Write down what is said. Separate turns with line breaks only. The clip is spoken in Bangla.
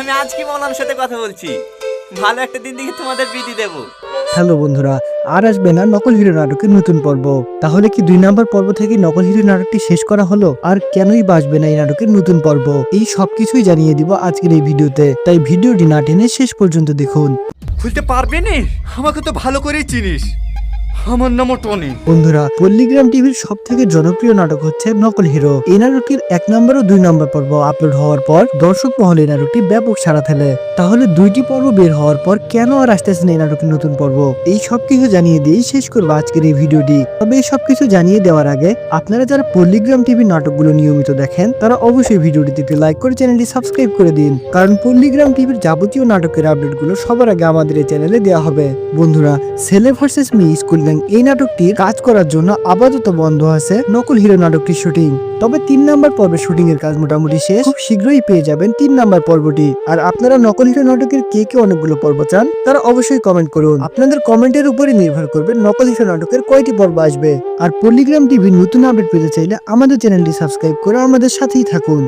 আমি আজকে মৌলানার সাথে কথা বলছি। ভালো একটা দিন দেখে তোমাদের বিধি দেবো।
হ্যালো বন্ধুরা আর আসবে না নকল হিরো নাটকের নতুন পর্ব। তাহলে কি দুই নাম্বার পর্ব থেকে নকল হিরো নাটকটি শেষ করা হলো? আর কেনই বাসবে না এই নাটকের নতুন পর্ব? এই সবকিছুই জানিয়ে দিব আজকের এই ভিডিওতে। তাই ভিডিওটি না টেনে শেষ পর্যন্ত দেখুন।
খুলতে পারবে নে? আমাকে তো ভালো করেই চিনিস। আমার নামও টনি।
বন্ধুরা, পল্লীগ্রাম টিভির সব থেকে জনপ্রিয় নাটক হচ্ছে নকল হিরো। এই নাটকটির এক নম্বর ও দুই নম্বর পর্ব আপলোড হওয়ার পর দর্শক মহলে এই নাটকটি ব্যাপক সাড়া ফেলে। তাহলে দুইটি পর্ব বের হওয়ার পর কেন আর আসতেছে না এই নাটকের নতুন পর্ব? এই সব কিছু জানিয়ে দিয়ে শেষ করব আজকের এই ভিডিওটি। তবে এই সব কিছু জানিয়ে দেওয়ার আগে, আপনারা যারা পল্লিগ্রাম টিভির নাটকগুলো নিয়মিত দেখেন, তারা অবশ্যই ভিডিওটিতে একটি লাইক করে চ্যানেলটি সাবস্ক্রাইব করে দিন। কারণ পল্লিগ্রাম টিভির যাবতীয় নাটকের আপডেটগুলো সবার আগে আমাদের এই চ্যানেলে দেওয়া হবে। বন্ধুরা ছেলে ভার্সেস মি স্কুল গ্যাং এই নাটকটির কাজ করার জন্য আপাতত বন্ধ আছে নকল হিরো নাটকটির শুটিং। তবে তিন নাম্বার পর্বের শুটিং এর কাজ মোটামুটি শেষ। খুব শীঘ্রই পেয়ে যাবেন তিন নাম্বার পর্বটি। আর আপনারা নকল হিরো নাটকের কে কে অনেকগুলো পর্ব চান, তারা অবশ্যই কমেন্ট করুন। আপনাদের কমেন্টের উপরে নির্ভর করবে নকল হিরো নাটকের কয়টি পর্ব আসবে। আর পল্লীগ্রাম টিভির নতুন আপডেট পেতে চাইলে আমাদের চ্যানেলটি সাবস্ক্রাইব করে আমাদের সাথেই থাকুন।